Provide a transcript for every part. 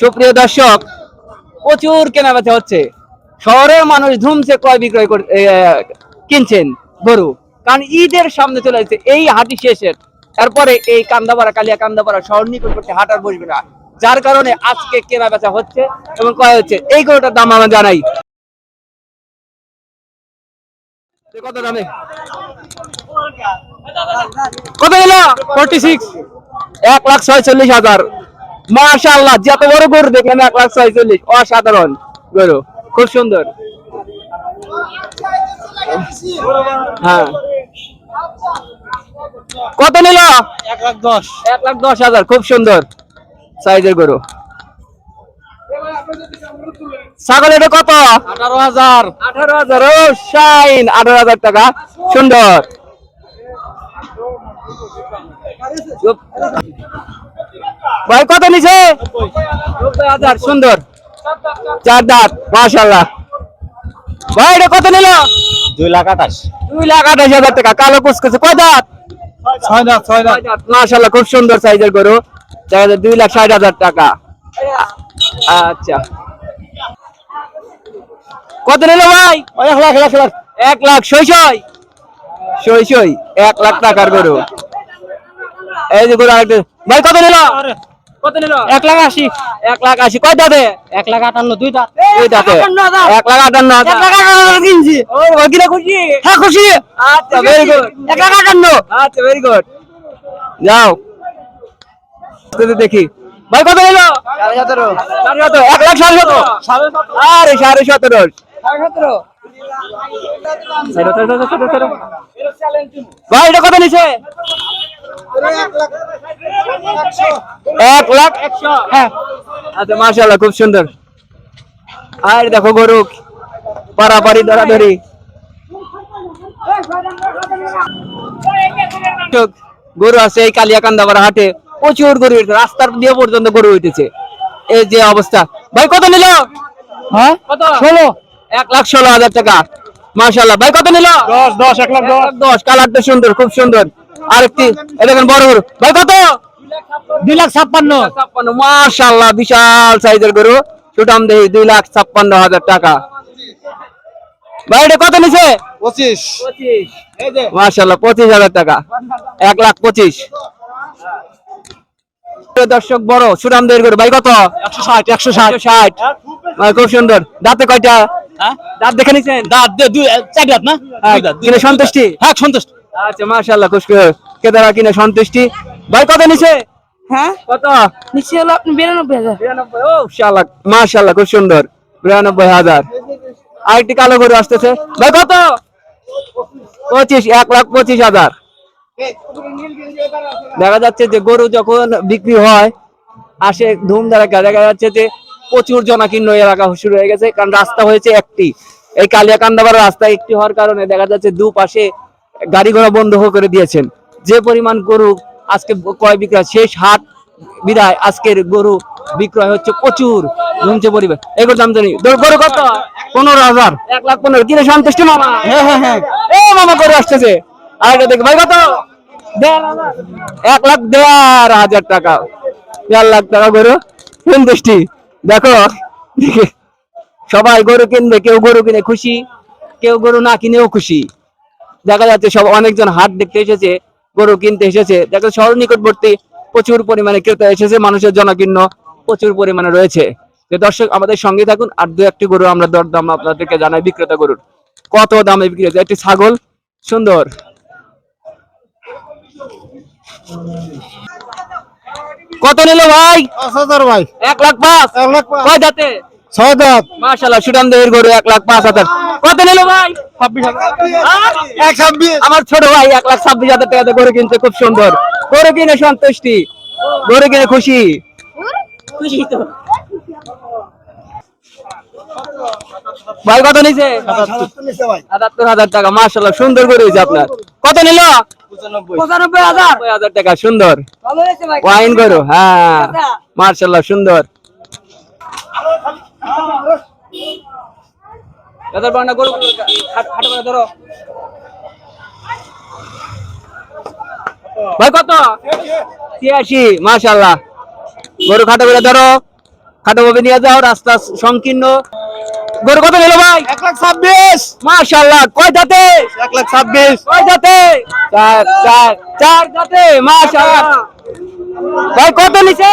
সুপ্রিয় দর্শক, প্রচুর কেনা বেচা হচ্ছে। শহরের মানুষ ধুমসে ক্রয় বিক্রয় করে কিনছেন গরু। কারণ ঈদের সামনে চলে যাচ্ছে এই হাটি শেষের। তারপরে এই কান্দাপাড়া, কালিয়া কান্দাপাড়া শহর নিকটবর্তী হাট আর বসবে না। যার কারণে আজকে কেনা বেচা হচ্ছে এবং ক্রয় হচ্ছে। এই গরুটার দাম আমরা জানাই। কত দামে? কত এলো ফোর্টি সিক্স এক লাখ ছয়চল্লিশ হাজার। মাশাআল্লাহ যত বড় গরু দেখলাম এক লাখ ছয়চল্লিশ অসাধারণ গরু খুব সুন্দর। হ্যাঁ। কত নিল? এক লাখ দশ। এক লাখ দশ হাজার খুব সুন্দর সাইজের গরু। ছাগল এটা কত? আঠারো হাজার। আঠারো হাজার ও শাইন আঠারো হাজার টাকা সুন্দর। ভাই কত নিছে? হাজার সুন্দর। চার দাঁত মাশাল্লাহ ভাই এটা কত নিল? দুই লাখ আঠাশ। দুই লাখ আঠাশ হাজার টাকা কালো কুচকুচে। কয় দাঁত? ছয় দাঁত ছয় দাঁত। মাশাল্লাহ খুব সুন্দর সাইজের গরু। দুই লাখ ষাট হাজার টাকা। আচ্ছা। কত নিল ভাই? এক লাখ এক লাখ এক লাখ। সই সই সই সই। এক লাখ টাকার গরু। এই যে গরু আরেকটা। ভাই কত নিল? কত নিল? এক লাখ আশি। এক লাখ আশি। কয় দাঁতে? এক লাখ আটান্ন দুই দাঁত। দুই দাঁতে। এক লাখ আটান্ন হাজার কিনছি। ও কিনা খুশি? হ্যাঁ খুশি। আচ্ছা ভেরি গুড এক লাখ আটান্ন। আচ্ছা ভেরি গুড যাও। দেখি। ভাই কত নিল? সাড়ে সতেরো। এক লাখ সাড়ে সতেরো। আরে সাড়ে সতেরো। ভাই এটা কত নিছে? এক লাখ একশো। হ্যাঁ। আচ্ছা মাশাল্লাহ খুব সুন্দর। আর দেখো গরু পারাপারি ধরাধরি গরু আছে এই কালিয়াকান্দাবার হাটে। প্রচুর গরু রাস্তার দিয়ে পর্যন্ত গরু হইতেছে। এই যে অবস্থা। ভাই কত নিল? হ্যাঁ? কত? ষোলো। এক লাখ ষোলো হাজার টাকা। মাশাল্লাহ ভাই কত নিল? দশ দশ এক লাখ দশ। কালারটা সুন্দর খুব সুন্দর। আরেকটি এই দেখেন বড় গরু। ভাই কত? দুই লাখ ছাপ্পান্ন। ছাপ্পান্ন। মাশাল্লাহ বিশাল সাইজের গরু। সুটাম দেহি দুই লাখ ছাপ্পান্ন হাজার টাকা। ভাই এটা কত নিছে? পঁচিশ। মাশাল্লাহ পঁচিশ হাজার টাকা। এক লাখ পঁচিশ। দর্শক বড় সুরাম দেহের গরু। ভাই কত? একশো ষাট একশো ষাট। ষাট। ভাই, খুব সুন্দর। দাঁতে কয়টা? দাঁত দেখে নিছেন? দাঁত দুই চার দাঁত না? হ্যাঁ, কিনে সন্তুষ্টি? হ্যাঁ সন্তুষ্ট। আচ্ছা মাশাল্লাহ খুশ কেদারা কিনে সন্তুষ্টি। ভাই কত নিছে? হ্যাঁ? কত? নিশ্চয় হলো আপনি বিরানব্বই হাজার। বিরানব্বই ও শাল্লাহ মাশাল্লাহ খুব সুন্দর। বিরানব্বই হাজার। আরেকটি কালো গরু আসতেছে। ভাই কত? পঁচিশ এক লাখ পঁচিশ হাজার। দেখা যাচ্ছে যে গরু যখন বিক্রি হয় আসে ধুম ধারাকা দেখা যাচ্ছে যে প্রচুর জনাকীর্ণ এলাকা শুরু হয়ে গেছে কারণ রাস্তা হয়েছে একটি। এই কালিয়াকান্দাবার রাস্তা একটি হওয়ার কারণে দেখা যাচ্ছে দুপাশে গাড়ি ঘোড়া বন্ধ করে দিয়েছেন। যে পরিমাণ গরু আজকে ক্রয় বিক্রয় শেষ হাট বিদায় আজকের গরু বিক্রয় হচ্ছে প্রচুর ধুমছে পরিবার এগুলো দাম জানি গরু কত? পনেরো হাজার। এক লাখ পনেরো কিনে সন্তুষ্ট মামা? হ্যাঁ হ্যাঁ হ্যাঁ। এ মামা করে আসতেছে। আর এটা দেখ ভাই কত? এক লাখ দেড় হাজার টাকা। দেড় লাখ টাকা গরু। সন্তুষ্টি। দেখো, সবাই গরু কিনবে, কেউ গরু কিনে খুশি, কেউ গরু না কিনেও খুশি। দেখা যাচ্ছে সব অনেকজন হাট দেখতে এসেছে, গরু কিনতে এসেছে। দেখা যাচ্ছে শহর নিকটবর্তী প্রচুর পরিমাণে ক্রেতা এসেছে, মানুষের জনাকীর্ণ প্রচুর পরিমাণে রয়েছে। যে দর্শক, আমাদের সঙ্গে থাকুন, আর দু একটি গরু আমরা দরদাম আপনাদেরকে জানাই, বিক্রেতা গরুর। কত দামে বিক্রি হচ্ছে একটি ছাগল, সুন্দর। কত নিল ভাই? ভাই। এক লাখ পাঁচ। এক লাখ পাঁচ। কয় দাঁতে? ছয় দাঁত। মাশাল্লাহ সুটাম দেহের গরু এক লাখ পাঁচ হাজার। কত নিল ভাই? ছাব্বিশ এক ছাব্বিশ। আমার ছোট ভাই এক লাখ ছাব্বিশ হাজার টাকাতে গরু কিনছে খুব সুন্দর। গরু কিনে সন্তুষ্টি। গরু কিনে খুশি। খুশি তো। ভাই কত নিছে? সাতাত্তর। হাজার টাকা মার্শাল্লাহ সুন্দর গরু হয়েছে আপনার। কত নিল? পঁচানব্বই। হাজার? টাকা সুন্দর। ভাই ওয়াইন গরু হ্যাঁ মার্শাল্লাহ সুন্দর। দাদার বান্না গরু হাট- হাটে করে ধরো। ভাই কত? ছিয়াশি মাশাল্লাহ গরু খাটো করে ধরো। খাটোভাবে নিয়ে যাও রাস্তা সংকীর্ণ। গরু কত নিল ভাই? এক লাখ ছাব্বিশ। মাশাল্লাহ কয় জাতে? এক লাখ ছাব্বিশ। কয় জাতে? চার চার। চার জাতে মাশাল্লাহ ভাই কত নিছে?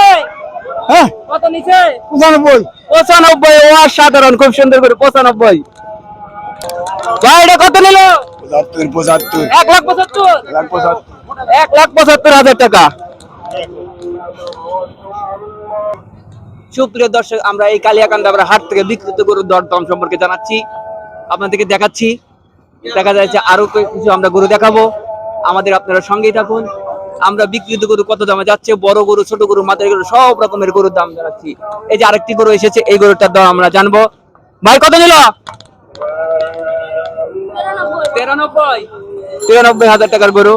হ্যাঁ? কত নিছে? পঁচানব্বই। পঁচানব্বই অসাধারণ খুব সুন্দর করে পঁচানব্বই। ভাই এটা কত নিল? পঁচাত্তর পঁচাত্তর? এক লাখ পঁচাত্তর। এক লাখ পঁচাত্তর হাজার টাকা। সুপ্রিয় দর্শক, আমরা এই কালিয়াকান্দা আমরা হাট থেকে বিকৃত গরুর দরদাম সম্পর্কে জানাচ্ছি। আপনাদেরকে দেখাচ্ছি। দেখা যাচ্ছে আরও কিছু আমরা গরু দেখাবো। আমাদের আপনারা সঙ্গেই থাকুন। আমরা বিকৃত গরু কত দামে যাচ্ছে? বড় গরু, ছোট গরু মাথার গরু, সব রকমের গরুর দাম জানাচ্ছি। এই যে আরেকটি গরু এসেছে, এই গরুটার দাম আমরা জানব। ভাই, কত নিল? তিরানব্বই। হাজার টাকার গরু।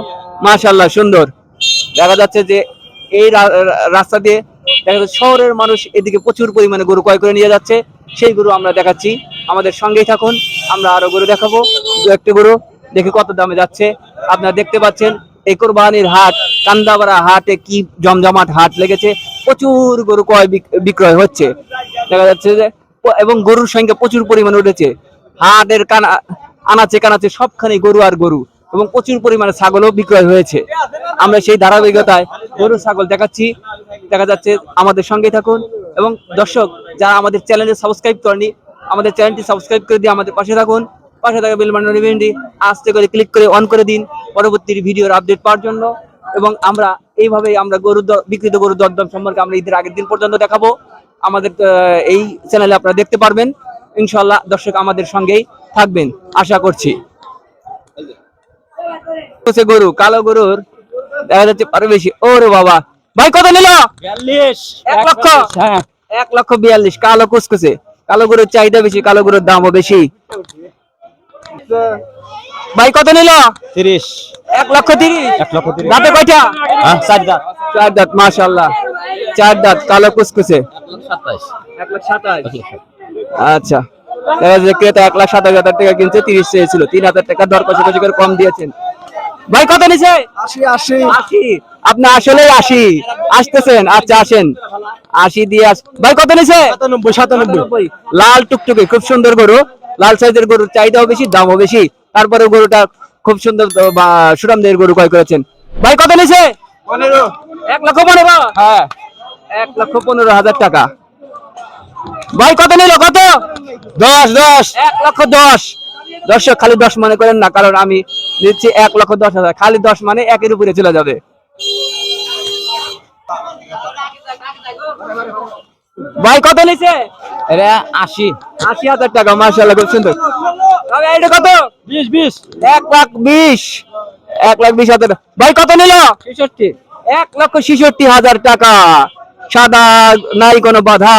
মাশাল্লাহ সুন্দর। দেখা যাচ্ছে যে এই রাস্তা দিয়ে দেখা যাচ্ছে শহরের মানুষ এদিকে প্রচুর পরিমাণে গরু ক্রয় করে নিয়ে যাচ্ছে। সেই গরু আমরা দেখাচ্ছি। আমাদের সঙ্গেই থাকুন, আমরা আরও গরু দেখাবো। দু একটি গরু দেখে কত দামে যাচ্ছে। আপনারা দেখতে পাচ্ছেন, এই কোরবানির হাট, কান্দাবাড়া হাটে কি জমজমাট হাট লেগেছে। প্রচুর গরু ক্রয় বিক্রয় হচ্ছে। দেখা যাচ্ছে যে, এবং গরুর সংখ্যা প্রচুর পরিমাণে উঠেছে। হাটের কানা, আনাচে কানাচে সবখানে গরু আর গরু এবং প্রচুর পরিমাণে ছাগলও বিক্রয় হয়েছে। আমরা সেই ধারাবাহিকতায় গরু ছাগল দেখাচ্ছি। দেখা যাচ্ছে আমাদের সঙ্গে থাকুন। এবং দর্শক যারা আমাদের চ্যানেলে সাবস্ক্রাইব করেনি আমাদের চ্যানেলটি সাবস্ক্রাইব করে দিয়ে আমাদের পাশে থাকুন। পাশে থাকা বেল বাটন আস্তে করে ক্লিক করে অন করে দিন। পরবর্তী ভিডিওর আপডেট পাওয়ার জন্য। এবং আমরা এইভাবেই আমরা গরু দ- বিক্রিত গরু দরদাম সম্পর্কে আমরা ঈদের আগের দিন পর্যন্ত দেখাবো। আমাদের এই চ্যানেলে আপনারা দেখতে পারবেন। ইনশাল্লাহ দর্শক আমাদের সঙ্গেই থাকবেন। আশা করছি। গরু কালো গরুর দেখা যাচ্ছে আরও বেশি ওরে বাবা! ভাই কত নিল? বিয়াল্লিশ। এক লক্ষ। হ্যাঁ। এক লক্ষ বিয়াল্লিশ। কালো কুসকুসে। কালো গরুর চাহিদা বেশি কালো গরুর দামও বেশি। ভাই কত নিল? তিরিশ। এক লক্ষ তিরিশ। এক লক্ষ তিরিশ। দাঁতে কয়টা? হ্যাঁ চার দাঁত। চার দাঁত মাশাল্লাহ চার দাঁত কালো কুসকুসে। এক লাখ সাতাশ আচ্ছা। ক্রেতা এক লাখ সাতাশ হাজার টাকা কিনছে তিরিশ চেয়েছিল। তিন হাজার টাকা দর কষাকষি করে কম দিয়েছেন। ভাই কত নিছে? আশি আশি। আশি। আপনি আসলেই আশি। আসতেছেন? আচ্ছা আসেন। আশি দিয়ে আস ভাই কত নিছে? সাতানব্বই সাতানব্বই। লাল টুকটুকে খুব সুন্দর গরু। লাল সাইজের গরুর চাহিদাও বেশি দামও বেশি। তারপরে গরুটা খুব সুন্দর তো বা সুরামদের গরু ক্রয় করেছেন। ভাই কত নিছে? পনেরো। এক লক্ষ পনেরো। হ্যাঁ। এক লক্ষ পনেরো হাজার টাকা। ভাই কত নিল? কত? দশ দশ। এক লক্ষ দশ। দর্শক খালি দশ মনে করেন না কারণ আমি দিচ্ছি এক লক্ষ দশ হাজার। খালি দশ মানে একের উপরে চলে যাবে। ভাই কত নিছে? এটা আশি। আশি হাজার টাকা মার্শাল্লাহ খুব সুন্দর। তবে এটা কত? বিশ বিশ। এক লাখ বিশ। এক লাখ বিশ হাজার। ভাই কত নিল? ছেষট্টি। এক লক্ষ ছেষট্টি হাজার টাকা। সাদা নাই কোনো বাধা।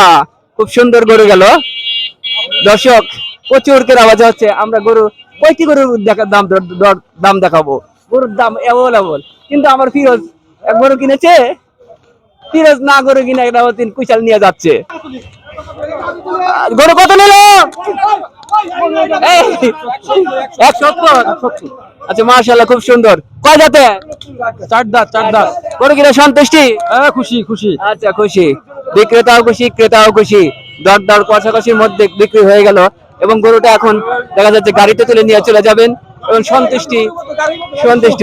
খুব সুন্দর গরু গেল। দর্শক প্রচুর কেনা বাজা হচ্ছে। আমরা গরু কয়টি গরুর দেখা দাম দাম দেখাবো? গরুর দাম অ্যাভেলেবল কিন্তু আমার ফিরোজ এক গরু কিনেছে ফিরোজ না গরু কিনে একটা তিন কুইশাল নিয়ে যাচ্ছে। গরু কত নিল? এক সত্তর আচ্ছা মার্শাল্লাহ খুব সুন্দর। কয় যাতে চার দাঁত চার দাঁত। গরু কিনে সন্তুষ্টি? হ্যাঁ খুশি খুশি। আচ্ছা খুশি। বিক্রেতাও খুশি ক্রেতাও খুশি। দর দর কষাকষির মধ্যে বিক্রি হয়ে গেল। এবং গরুটা এখন দেখা যাচ্ছে গাড়িতে তুলে নিয়ে চলে যাবেন। সন্তুষ্টি, সন্তুষ্ট,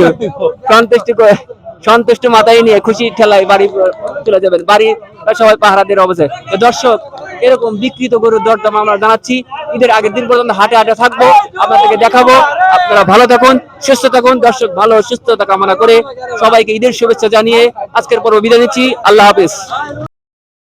সন্তুষ্টি করে, সন্তুষ্ট মাথায় নিয়ে খুশি ঠেলায় বাড়ি চলে যাবেন। বাড়ি সবাই পাহারাদের অবস্থায় দর্শক, এরকম বিকৃত গরুর দরদাম আমরা জানাচ্ছি। ঈদের আগের দিন পর্যন্ত হাটে হাটে থাকব, আপনাদেরকে দেখাবো। আপনারা ভালো থাকুন, সুস্থ থাকুন। দর্শক, ভালো সুস্থতা কামনা করে সবাইকে ঈদের শুভেচ্ছা জানিয়ে আজকের পর্ব বিদায় নিচ্ছি। আল্লাহ হাফিজ।